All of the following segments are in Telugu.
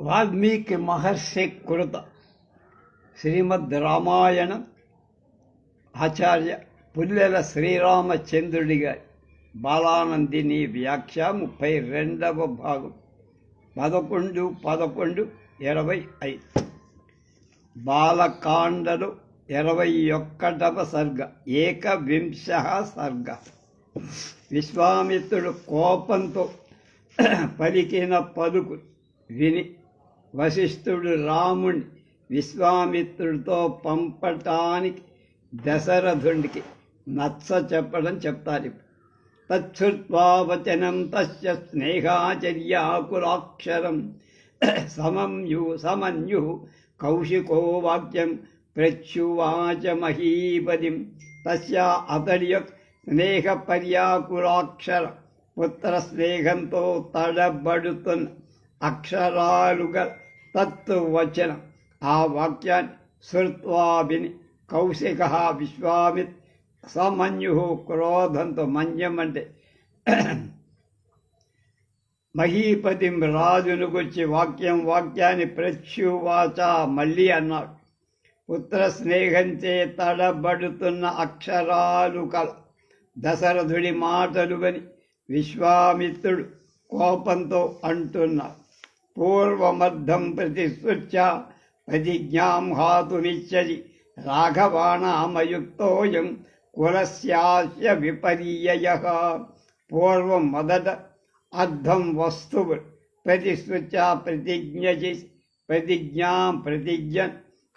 వాల్మీకి మహర్షి కృత శ్రీమద్ రామాయణం ఆచార్య పుల్లెల శ్రీరామచంద్రుడి గారి బాలానందిని వ్యాఖ్య ముప్పై రెండవ భాగం పదకొండు పదకొండు ఇరవై ఐదు బాలకాండలు ఇరవై ఒక్కటవ సర్గ ఏకవింశ సర్గ విశ్వామిత్రుడు కోపంతో పలికిన పలుకు విని వశిష్ఠుడు రాముణ్ణి విశ్వామిత్రుడితో పంపటానికి దశరథుడికి నచ్చ చెప్పడం చెప్తారు తచ్చుత్వా వచనం తస్య స్నేహాచర్యాకులాక్షరం. సమన్యు సమన్యు కౌశికో వాక్యం ప్రత్యువాచ మహీపతిం. తస్య అతడి యొక్క స్నేహపర్యాకులాక్షర. పుత్ర స్నేహంతో తడబడుతున్న అక్షరాలుగా తత్వచనం ఆ వాక్యాన్ని శ్రుత్వాభిని కౌశిక విశ్వామిత్ సమన్యు క్రోధంతో మన్యం అంటే మహీపతిం రాజును గుర్చి వాక్యం వాక్యాన్ని ప్రత్యువాచ మళ్ళీ అన్నాడు. పుత్ర స్నేహంచే తడబడుతున్న అక్షరాలు కల దశరథుడి మాటలు విని విశ్వామిత్రుడు కోపంతో అంటున్నాడు. పూర్వమర్థం ప్రతిసృత్య ప్రతిజ్ఞాం హాతుమిచ్చది రాఘవాణామయుక్తోయం కులస్యాస్య విపర్యయ పూర్వం మొదట అర్థం వస్తువు ప్రతిసృత్య ప్రతిజ్ఞ ప్రతిజ్ఞాం ప్రతిజ్ఞ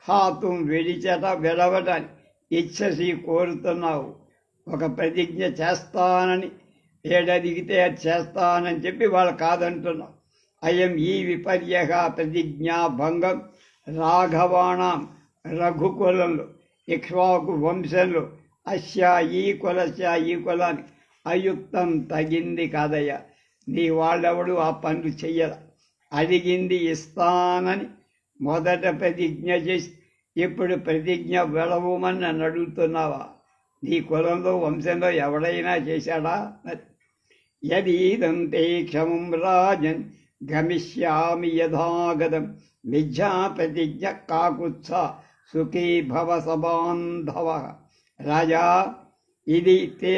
హాతుం విడిచట విడవటని ఇచ్చసి కోరుతున్నావు ఒక ప్రతిజ్ఞ చేస్తానని ఏడదిగితే అది చేస్తానని చెప్పి వాళ్ళు కాదంటున్నావు అయం ఈ విపర్య ప్రతిజ్ఞాభంగం రాఘవాణం రఘుకులంలో ఇక్ష్వాకు వంశంలో అస్య ఈ కులస్య ఈ కులానికి అయుక్తం తగింది కాదయ్యా నీ వాళ్ళెవడు ఆ పనులు చెయ్యరు అడిగింది ఇస్తానని మొదట ప్రతిజ్ఞ చేసి ఇప్పుడు ప్రతిజ్ఞ వెళవమని నన్ను అడుగుతున్నావా? నీ కులంలో వంశంలో ఎవడైనా చేశాడా? యదీదంతే క్షమం రాజన్ గమిష్యామి యథాగతం మిథ్యాప్రతిజ్ఞ కాకుత్స సుఖీ భవ సబాంధవ రాజా ఇది తే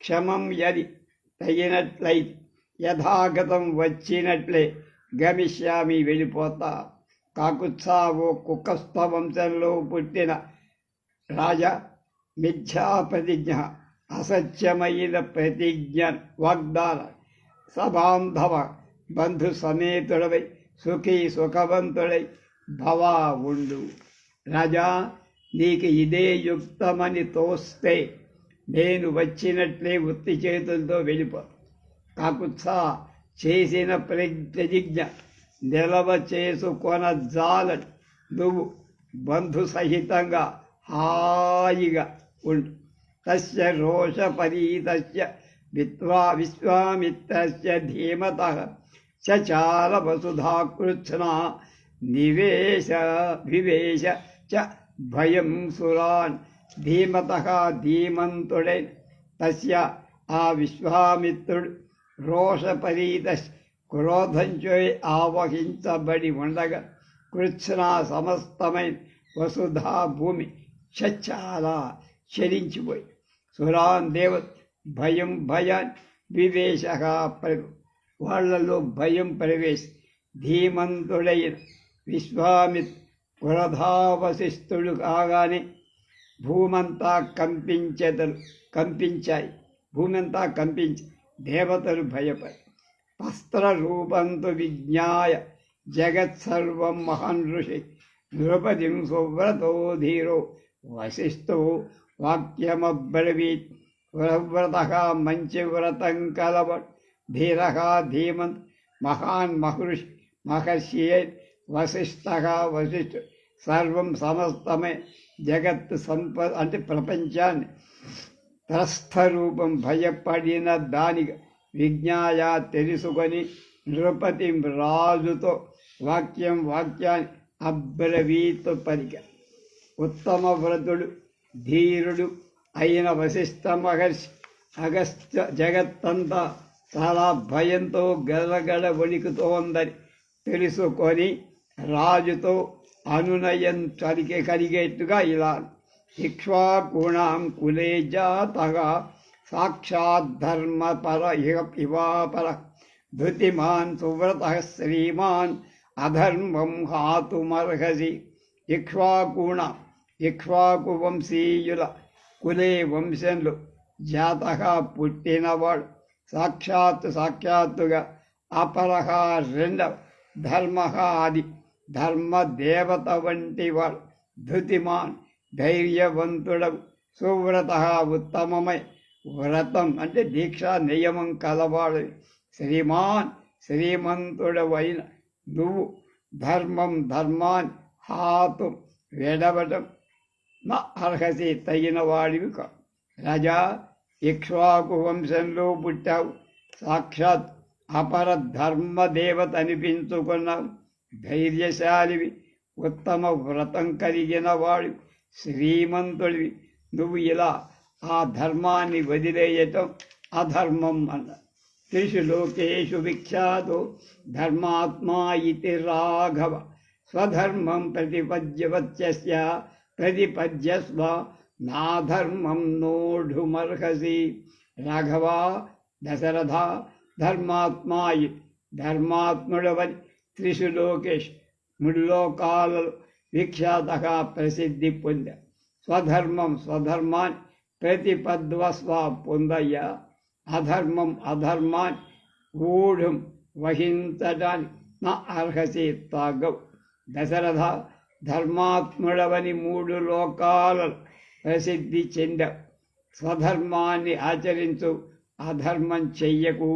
క్షమం యది తగినట్లయి యథాగతం వచ్చినట్లే గమిష్యామి వెళ్ళిపోతా కాకుత్సా ఓ కుక్కస్థ వంశంలో పుట్టిన రాజా మిథ్యాప్రతిజ్ఞ అసత్యమైన ప్రతిజ్ఞ వాగ్దాన సబాంధవ బంధు సమేతుడవై సుఖీ సుఖవంతుడై భవా ఉండు రాజా నీకు ఇదే యుక్తమని తోస్తే నేను వచ్చినట్లే ఉత్తి చేతులతో వెళ్ళిపో కాకుత్సా చేసిన ప్రతిజ్ఞ నిలవ చేసుకొన జాల నువ్వు బంధు సహితంగా హాయిగా ఉండు తస్య రోషపరీతస్య విత్వా విశ్వామిత్రస్య ధీమత చచార వసుధాకృత్స్న నివేశ వివేశ చ భయం సురాన్ ధీమత ధీమంతుడై తస్య ఆ విశ్వామిత్రుడు రోషపరీత క్రోధంచో ఆవహించబడి ఉండగా కృత్స్న సమస్తమైన వసుధా భూమి చచ్చాలా చలించిపోయి సురాన్ దేవ భయం భయాన్ వివేశ వాళ్ళలో భయం ప్రవేశ్ ధీమంతుడైన విశ్వామిత్ పురధావశిష్ఠుడు కాగానే భూమంతా కంపించెదలు కంపించాయి. భూమంతా కంపించి దేవతలు భయపడి వస్త్రరూపంతు విజ్ఞాయ జగత్సర్వం మహాన్ ఋషి నృపతిం సువ్రతో ధీరో వశిష్ఠో వాక్యమబ్రవీత్ వ్రవ్రత మంచి వ్రతం కలవడు. ధీర ధీమంత్ మహాన్ మహర్షి మహర్షియే వశిష్ఠ వశిష్ఠ సర్వం సమస్తమే జగత్ సంపద అంటే ప్రపంచాన్ని త్రస్థరూపం భయపడిన దానిగా విజ్ఞాయ తెలుసుకొని నృపతి రాజుతో వాక్యం వాక్యాన్ని అబ్రవీత పరిక ఉత్తమ వ్రతుడు ధీరుడు అయిన వశిష్ఠ మహర్షి అగస్త్య జగత్తంతా చాలా భయంతో గలగల వణికుతోందని తెలుసుకొని రాజుతో అనునయం చలికి కలిగేట్టుగా ఇలా ఇక్ష్వాకుణాం కులే జాతగా సాక్షాత్ ధర్మపర ఇవాపర ధృతిమాన్ సువ్రత శ్రీమాన్ అధర్మం హాతుమర్హసి. ఇక్ష్వాకుణ ఇక్ష్వాకు వంశీయుల కులే వంశంలో జాతగా పుట్టినవాడు. సాక్షాత్ సాక్షాత్తుగా అపరహ రెండవ ధర్మ అది ధర్మ దేవత వంటి వాడు ధృతిమాన్ ధైర్యవంతుడవు సువ్రత ఉత్తమమై వ్రతం అంటే దీక్షా నియమం కలవాడు. శ్రీమాన్ శ్రీమంతుడవైన నువ్వు ధర్మం ధర్మాన్ హాతు వెడవటం నా అర్హసి తగిన వాడివి రాజా ఇక్ష్వాకు వంశంలో పుట్టావు. సాక్షాత్ అపర ధర్మదేవత అనిపించుకున్నావు ధైర్యశాలివి ఉత్తమ వ్రతం కలిగిన వాడు శ్రీమంతుడివి. నువ్వు ఇలా ఆ ధర్మాన్ని వదిలేయటం అధర్మం అన్న. త్రిషు లోకేషు విఖ్యాతో ధర్మాత్మా ఇది రాఘవ. స్వధర్మం ప్రతిపద్యవత్యస్య ప్రతిపద్యస్వ నాధర్మం నోఢుమర్హసి రాఘవ దశరథ ధర్మాత్మాయి ధర్మాత్ముడవని త్రిషు లోకేష్ ముల్లోకాలలో విఖ్యాతగా ప్రసిద్ధి పొందా స్వధర్మం స్వధర్మాన్ని ప్రతిపద్వస్వ పొందయ్యా అధర్మం అధర్మాన్ని ఊఢం వహించడానికి నా అర్హసి తాగవు దశరథ ధర్మాత్ముడవని మూడు లోకాలలో ప్రసిద్ధి చెంద స్వధర్మాన్ని ఆచరించు అధర్మం చెయ్యకు.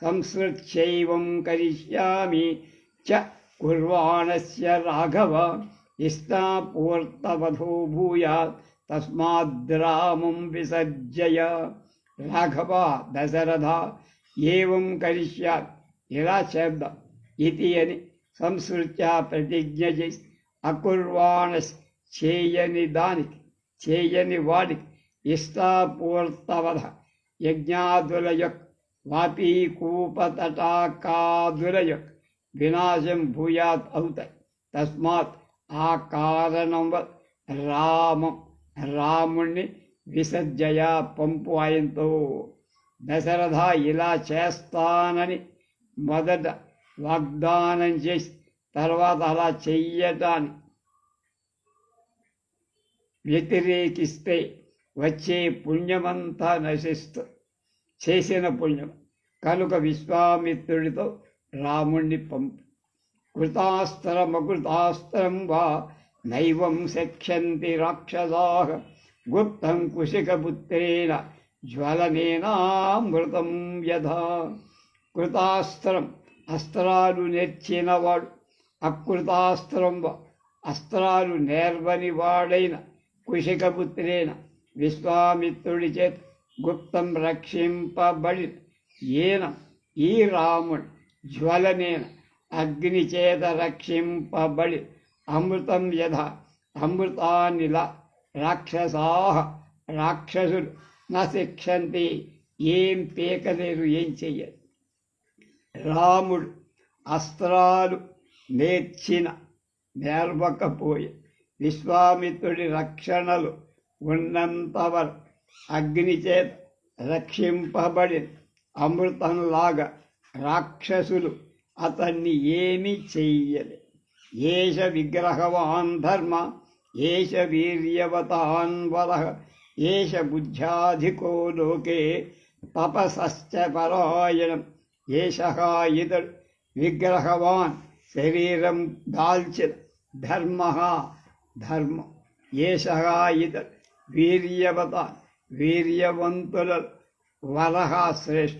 సంస్కృత్యైవం కరిష్యామి చ కుర్వాణస్య రాఘవ ఇష్టాపూర్తవధో భూయాత్ తస్మాద్రామం విసర్జయ. రాఘవ దశరథ ఏం కరిష్యాత్? ఇలా చేద్దాం? ఇది అని సంస్కృత్యా ప్రతిజ్ఞ చేసి అకుర్వాణ చేయని దానికి చేయని వాడికి ఇష్టాపూర్తవధ యజ్ఞాదుల యొక్క వాపీకూపతటాకాదుల యొక్క వినాశం భూయాత్ అవుతాయి తస్మాత్ ఆ కారణం వల్ల రామం రాముణ్ణి విసర్జయ పంపు ఆయనతో దశరథ ఇలా చేస్తానని మొదట వాగ్దానం చేసి తర్వాత అలా చెయ్యటాన్ని వ్యతిరేకిస్తే వచ్చే పుణ్యమంతా నశిస్తూ చేసిన పుణ్యం. కనుక విశ్వామిత్రుడితో రాముణ్ణి పంపు. కృతాస్త్రమకృతాస్త్రం వా నైవం శక్ష్యంతి రాక్షసా గుప్తం కుశికపుత్రేణ జ్వలనేనామృతం యథా. కృతాస్త్రం అస్త్రాలు నేర్చినవాడు అకృతాస్త్రం వా అస్త్రాలు నేర్వని వాడైన కుశికపుత్రేణ విశ్వామిత్రుడి చేత గుప్తం రక్షింపబడి ఈయన ఈ రాముడు జ్వలనేన అగ్ని చేత రక్షింపబడి అమృతం యథ అమృతానిల రాక్షసా రాక్షసులు నా శిక్షంతి ఏం పీకలేరు ఏం చెయ్యరు రాముడు అస్త్రాలు నేర్చిన నేర్వకపోయి విశ్వామిత్రుడి రక్షణలు ఉన్నంతవరకు అగ్నిచేత రక్షింపబడి అమృతంలాగా రాక్షసులు అతన్ని ఏమి చెయ్యలే. ఏష విగ్రహవాన్ ధర్మ ఏష వీర్యవతాన్ వర ఏష బుద్ధ్యాధికో లోకే తపసశ్చ పరాయణం. ఏష ఇతడు విగ్రహవాన్ శరీరం దాల్చిన ధర్మ ధర్మం. ఏష ఇతడు వీర్యవత వీర్యవంతుల వరహ శ్రేష్ఠ.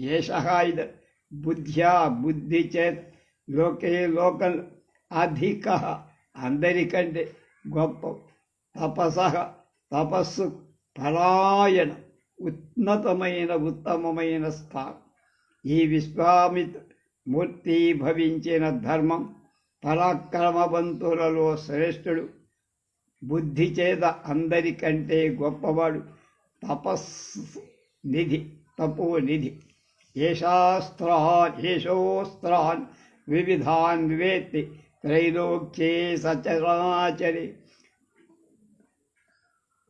ఏష ఇతడు బుద్ధ్యా బుద్ధి చేత్ లోకే లోకల్. అధిక. అందరికంటే గొప్ప. తపస. తపస్సు. పరాయణ. ఉన్నతమైన ఉత్తమమైన స్థానం. ఈ విశ్వామిత్ మూర్తి భవించిన ధర్మం పరాక్రమవంతులలో శ్రేష్ఠుడు. బుద్ధి చేత అందరికంటే గొప్పవాడు. తపస్సు నిధి తపో నిధి. ఏషాస్త్రాన్ ఏషోస్త్రాన్ వివిధాన్ వేత్తి త్రైలోక్యే సచరాచరి.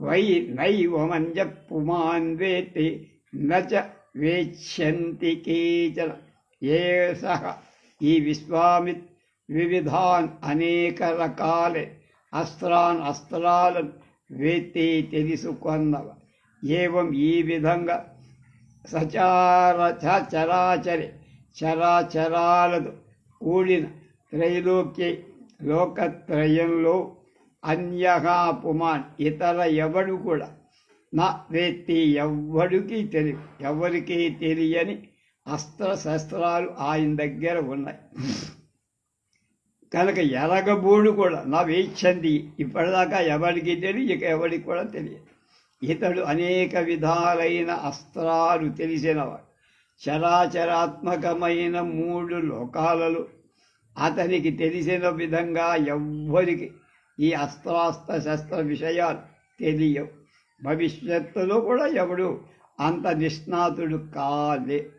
వై నైవమంజ పుమాన్ వేత్తి నచ వేచ్యంతి కేచన. ఏ సహ. ఈ విశ్వామిత్ర వివిధాన్ అనేక రకాలే. అస్త్రాన్ అస్త్రాలను వేత్తి తెలుసుకొన్నవ ఏవం ఈ విధంగా సచార చరాచరి. చరాచరాలదు. కూడిన త్రైలోక్య లోకత్రయంలో అన్యహా పుమాన్ ఇతర ఎవడు కూడా నా వేత్తి ఎవ్వడికి తెలియ ఎవరికీ తెలియని అస్త్ర శస్త్రాలు ఆయన దగ్గర ఉన్నాయి. కనుక ఎరగబోడు కూడా నా వేక్షంది ఇప్పటిదాకా ఎవరికి తెలియదు ఇక ఎవరికి కూడా తెలియదు. ఇతడు అనేక విధాలైన అస్త్రాలు తెలిసినవాడు. చరాచరాత్మకమైన మూడు లోకాలలో అతనికి తెలిసిన విధంగా ఎవ్వరికి ఈ అస్త్రాస్త్ర శస్త్ర విషయాలు తెలియవు. భవిష్యత్తులో కూడా ఎవడు అంత నిష్ణాతుడు కాలే.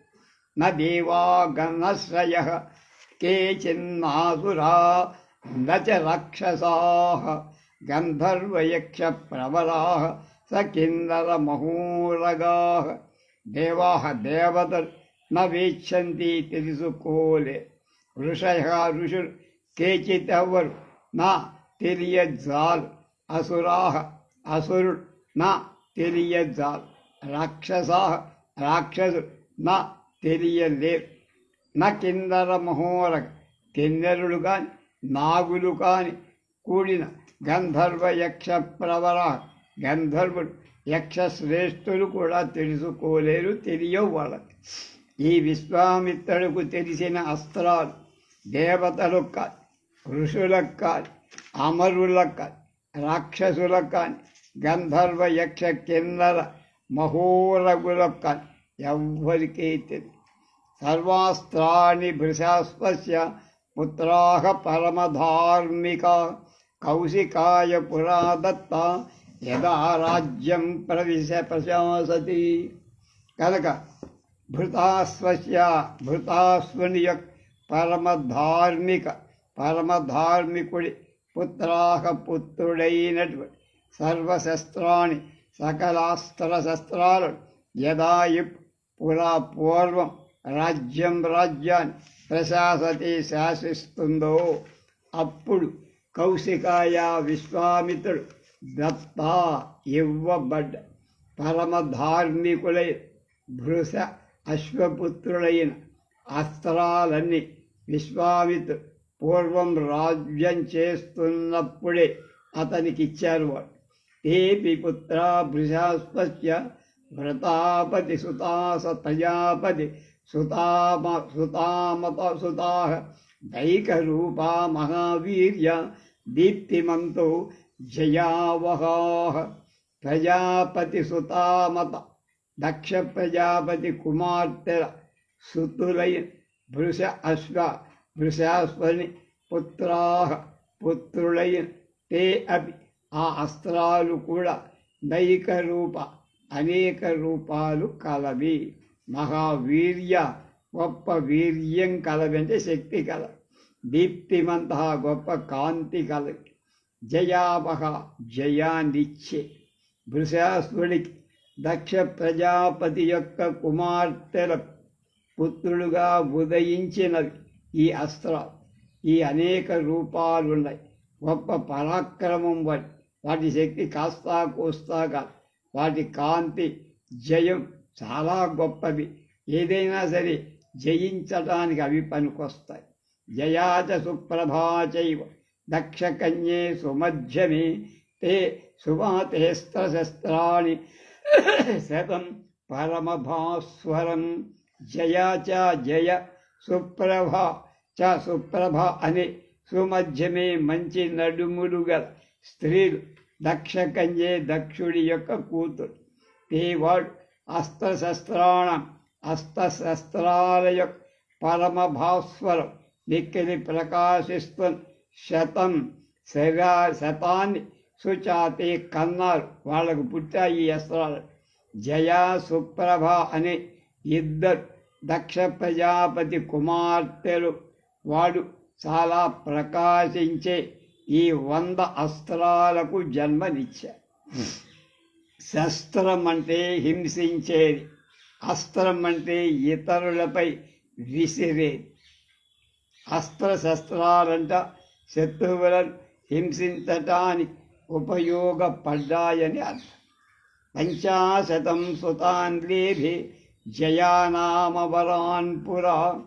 న దేవాగణశ్రయ కేచిన్నాసురా నచ రాక్షసా గంధర్వయక్ష ప్రవరా స కిన్నర మహోరగా దేవా దేవతలు న వీక్షంతి తెలుసుకోలే ఋషయ ఋషులు కేచిత్ ఎవ్వరు నా తెలియజాలు అసురా అసురుడు నా తెలియజాలు రాక్షసా రాక్షసుడు నా తెలియలేరు నా కిందర మహోర కిన్నెరుడు కాని నాగులు కాని కూడిన గంధర్వ యక్ష ప్రవర గంధర్వుడు యక్ష శ్రేష్ఠులు కూడా తెలుసుకోలేరు తెలియవు వాళ్ళకి. ఈ విశ్వామిత్రుడుకు తెలిసిన అస్త్రాలు దేవతలకు కాదు ఋషులకు కాదు అమరులకు కాదు రాక్షసులకు కానీ గంధర్వ యక్ష కిన్నర మహోరగులకు కానీ ఎవ్వరికీ తెలియదు సర్వాస్త్రాన్ని భృశాస్పశ్య పుత్రాహ పరమధార్మిక కౌశికాయ పురా దత్త యదా రాజ్యం ప్రవిశ ప్రశాసతి. కనుక భృతాస్వస్య భృతాస్వని యొక్క పరమధార్మిక పరమధార్మికుడి పుత్రాహ పుత్రుడైనటువంటి సర్వశస్త్రాన్ని సకలాస్త్ర శస్త్రాలు యదా పురా పూర్వం రాజ్యం రాజ్యాన్ని ప్రశాసతి శాసిస్తుందో అప్పుడు కౌశికాయ విశ్వామిత్రుడు దత్త ఇవ్వబడ్డ పరమధార్మికులై భృశ అశ్వపుత్రుడైన అస్త్రాలన్నీ విశ్వామిత్రుడు పూర్వం రాజ్యం చేస్తున్నప్పుడే అతనికి ఇచ్చారు వాడు. తేపి పుత్ర భృశాస్పత్య వ్రతాపతి సుతాస ప్రజాపతి సుతామ సుతామత సుతా దైకరూపా మహావీర్య దీప్తిమంతో జయావహా ప్రజాపతి సుతామత దక్ష ప్రజాపతి కుమార్తెల సుతులైన భృశ అశ్వ భృశాశ్వని పుత్రా పుత్రులైన తే అపి ఆ అస్త్రాలు కూడా దైక రూప అనేక రూపాలు కలవి మహావీర్య గొప్ప వీర్యం కలవంటే అంటే శక్తి కల. దీప్తిమంత గొప్ప కాంతి కల. జయావహ జయాన్నిచ్చే. భృశాసుడికి దక్ష ప్రజాపతి యొక్క కుమార్తెల పుత్రులుగా ఉదయించినవి ఈ అస్త్రాలు ఈ అనేక రూపాలున్నాయి గొప్ప పరాక్రమం వాటి వాటి శక్తి కాస్తా కోస్తా కాదు వాటి కాంతి జయం చాలా గొప్పవి. ఏదైనా సరే జయించడానికి అవి పనికొస్తాయి. జయాచ సుప్రభాచైవ దక్షకన్యే సుమధ్యమే తే సుమాతేస్త్రశస్త్రాణి శతం పరమభాస్వరం. జయా చ జయ సుప్రభ చ సుప్రభ అనే సుమధ్యమే మంచి నడుములు గల స్త్రీలు దక్షకన్యే దక్షుడి యొక్క కూతురు. వాడు అస్త్రశస్త్రాణ అస్త్రశస్త్రాల యొక్క పరమభాస్వరం నిక్కిలి ప్రకాశిస్తున్న శతం శరా శతాన్ని సుచాతి కన్నారు వాళ్ళకు పుట్టాయి ఈ అస్త్రాలు. జయ సుప్రభ అనే ఇద్దరు దక్ష ప్రజాపతి కుమార్తెలు వాడు చాలా ప్రకాశించే ఈ వంద అస్త్రాలకు జన్మనిచ్చారు. శస్త్రం అంటే హింసించేది. అస్త్రం అంటే ఇతరులపై విసిరేది. అస్త్ర శస్త్రాలంట శత్రువులను హింసించటానికి ఉపయోగపడ్డాయని అర్థం. పంచాశతం సుతాన్ జయానామవరాన్ పురా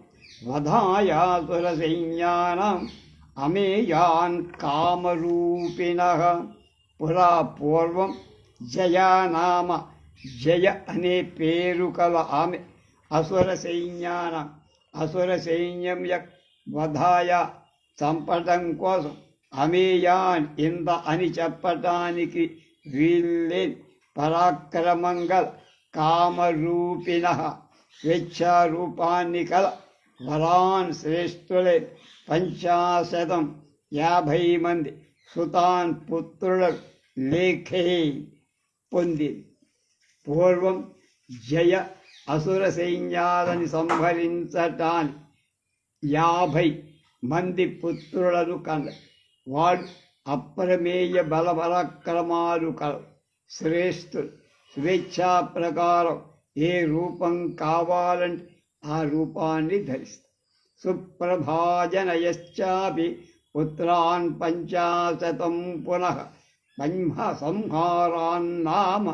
వధాయాసుర సైన్యానం అమేయాన్ కామరూపిణ. పురా పూర్వం జయానామ జయ అనే పేరు కల ఆమె అసుర సైన్యాన అసుర సైన్యం యొక్క వధాయ చంపటం కోసం అమేయాన్ ఇంద అని చెప్పటానికి వీళ్ళే పరాక్రమంగల కామరూపిణ స్వేచ్ఛారూపాన్ని కల వరాన్ శ్రేష్ఠులే పంచాశతం యాభై మంది సుతాన్ పుత్రుల లేఖే పొందింది పూర్వం జయ అసుర సైన్యాలని సంహరించటాన్ని యాభై మంది పుత్రులను కండ వాడు అప్రమేయ బలపరాక్రమాలు కల శ్రేష్ఠులు స్వేచ్ఛా ప్రకారం ఏ రూపం కావాలంటే ఆ రూపాన్ని ధరిస్తారు సుప్రభాజనయశ్చాపి పుత్రాన్ పంచాశతం పునః బ్రహ్మ సంహారాన్నామ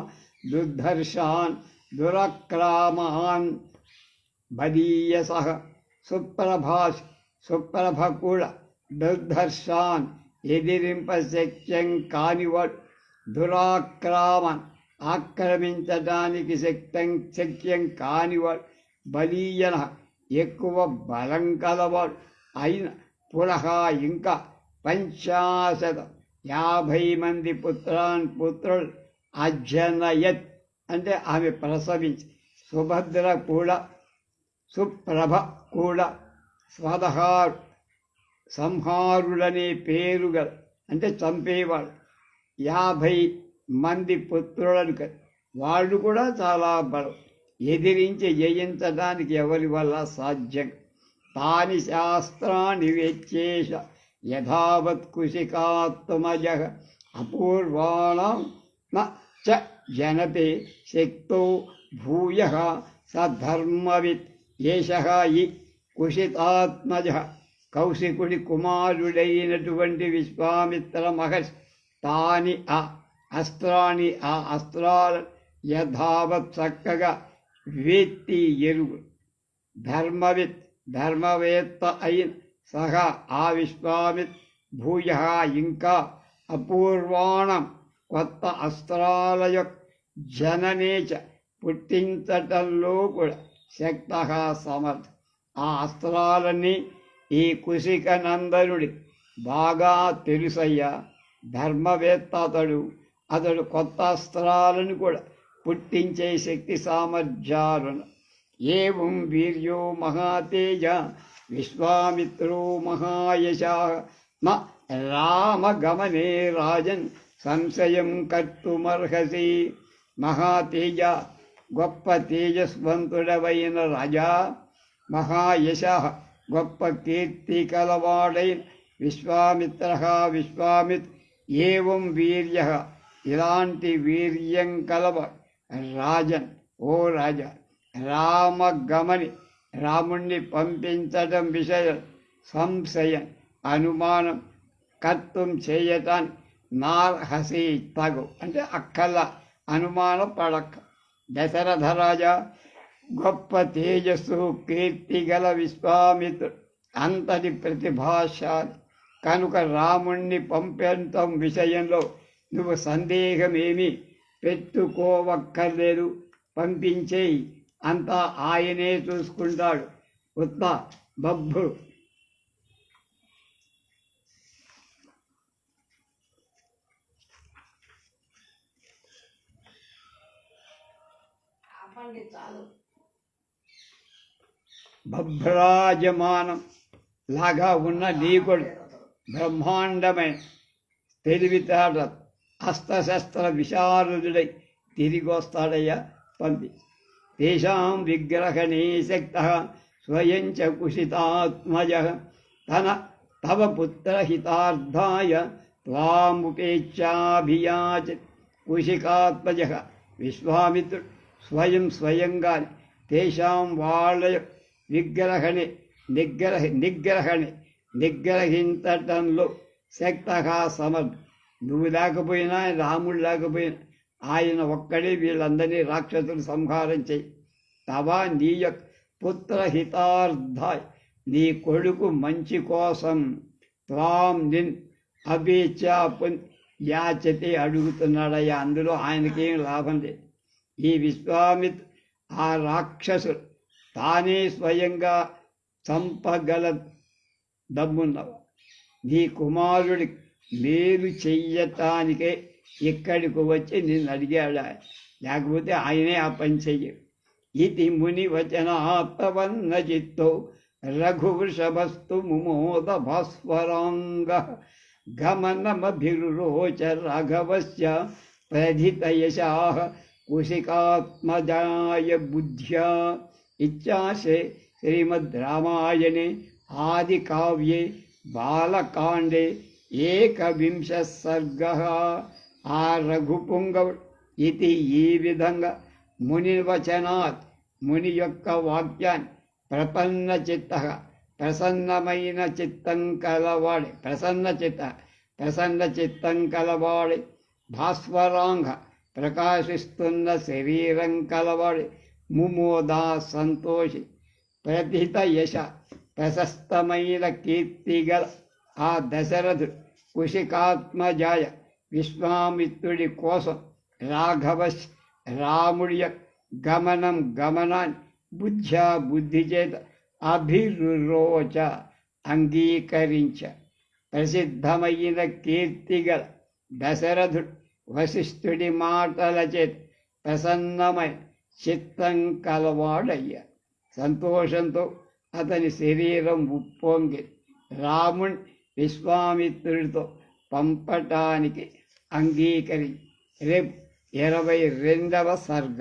దుర్ధర్షాన్ దురక్రామాన్ బదీయస సుప్రభాష్ సుప్రభ కూడా దుర్ధర్షాన్ ఎదిరింపశక్యం కానివాడు దురాక్రామన్ ఆక్రమించడానికి శక్తం శక్యం కానివాడు బలీయన ఎక్కువ బలం కలవాడు అయిన పునః ఇంకా పంచాశత యాభై మంది పుత్రాన్ పుత్రులు అజనయత్ అంటే ఆమె ప్రసవించి. సుభద్ర కూడా సుప్రభ కూడా స్వదహారు సంహారుడనే పేరు గల అంటే చంపేవాడు యాభై మంది పుత్రులను క- వాళ్ళు కూడా చాలా బలం. ఎదిరించి జయించడానికి ఎవరి వల్ల సాధ్యం? తాని శాస్త్రాన్ని వెచ్చేష యథావత్ కుశికాత్మజ అపూర్వాణం న చ జనతే శక్తో భూయ స ధర్మవిత్ ఏష ఈ కుశితాత్మజ కౌశికుడి కుమారుడైనటువంటి విశ్వామిత్ర మహర్షి తాని ఆ అస్త్రాన్ని ఆ అస్త్రాలు యథావత్ చక్కగా వేత్తి ఎరుగు ధర్మవిత్ ధర్మవేత్త అయిన సహ ఆ విశ్వామిత్ భూయ ఇంకా అపూర్వాణం కొత్త అస్త్రాల యొక్క జననేచ పుట్టించటంలో కూడా శక్త సమర్థ. ఆ అస్త్రాలన్నీ ఈ కుశికనందనుడి బాగా తెలుసయ్యా. ధర్మవేత్త అతడు అతడు కొత్త అస్త్రాలను కూడా పుట్టించే శక్తి సామర్థ్యాలను ఏం వీర్యో మహాతేజ విశ్వామిత్రో మహాయశ. న రామగమనే రాజన్ సంశయం కర్తుమర్హసి మహాతేజ గొప్ప తేజస్వంతుడవైన రాజా. మహాయశ గొప్ప కీర్తి కలవాడైన విశ్వామిత్ర విశ్వామిత్. ఏం వీర్య? ఇలాంటి వీర్యం కలవ రాజన్. ఓ రాజా రామగమని రాముణ్ణి పంపించడం విషయం సంశయం అనుమానం కర్తం చేయటానికి నార్హసి తగు. అంటే అక్కల అనుమానం పడక. దశరథరాజా గొప్ప తేజస్సు కీర్తి గల విశ్వామిత్రుడు అంతటి ప్రతిభాశాలి. కనుక రాముణ్ణి పంపంతం విషయంలో నువ్వు సందేహమేమీ పెట్టుకోవక్కర్లేదు. పంపించేయి. అంతా ఆయనే చూసుకుంటాడు. ఉత్త బబ్బు. ఆపండి చాలు. బభ్రాజమానం లాగా ఉన్న నీకుడు బ్రహ్మాండమైన తెలివితేట అస్త్రశస్త్ర విశారదుడై తిరిగి వస్తాడయ్యా పంపి తేషాం విగ్రహణే శక్త స్వయం చ కుశితాత్మజ తన తవ పుత్రహితార్థాయ త్వాముపేక్షాభియాచ కుషికాత్మజ విశ్వామిత్రుడు స్వయం స్వయంగా తేషాం వాళ్ళ విగ్రహణి నిగ్రహ నిగ్రహణి నిగ్రహించటంలో శక్త సమర్థ నువ్వు లేకపోయినా రాముడు లేకపోయినా ఆయన ఒక్కడే వీళ్ళందరినీ రాక్షసులు సంహారం చేయి. తవా నీ యొక్క నీ కొడుకు మంచి కోసం త్వాం నిన్ అభిచాపున్ యాచతే అడుగుతున్నాడయ్యా. అందులో ఆయనకేం లాభం లేదు. ఈ విశ్వామిత్ ఆ రాక్షసుడు తానే స్వయంగా చంపగల దమ్మున్నవా నీ కుమారుడి మేలు చెయ్యటానికే ఇక్కడికి వచ్చి నిన్ను అడిగాడు ఆయన. లేకపోతే ఆయనే ఆ పని చెయ్యడు ఇది ముని వచనాత్తవన్న చిత్తో రఘువృషభస్తు ముమోద భాస్వరాంగ గమనమభిరురోచ రాఘవస్య ప్రధితయశా కుశికాత్మజాయ బుద్ధ్యా ఇచ్చాశే శ్రీమద్ రామాయణే ఆది కావ్యే బాలకాండే ఏకవింశ సర్గ ఆ రఘుపుంగవుడు ఇది ఈ విధంగా ముని వచనాత్ ముని యొక్క వాక్యాన్ని ప్రపన్న చిత్త ప్రసన్నమైన చిత్తం కలవాడి ప్రసన్న చిత్త ప్రసన్న చిత్తం కలవాడి భాస్వరాంగ ప్రకాశిస్తున్న శరీరం కలవాడి ముమోదా సంతోషి ప్రతిత యశ ప్రశస్తమైన కీర్తిగల ఆ దశరథుడు కుషికాత్మజాయ విశ్వామిత్రుడి కోసం రాఘవశ్ రాముడి గమనం గమనాన్ని బుద్ధ్యా బుద్ధి చేత అభిరురోచ అంగీకరించ. ప్రసిద్ధమైన కీర్తిగల దశరథుడు వశిష్ఠుడి మాటల చేత ప్రసన్నమైన చిత్తం కలవాడయ్య. సంతోషంతో అతని శరీరం ఉప్పొంగి రాముని విశ్వామిత్రుడితో పంపటానికి అంగీకరి రేపు ఇరవై రెండవ సర్గ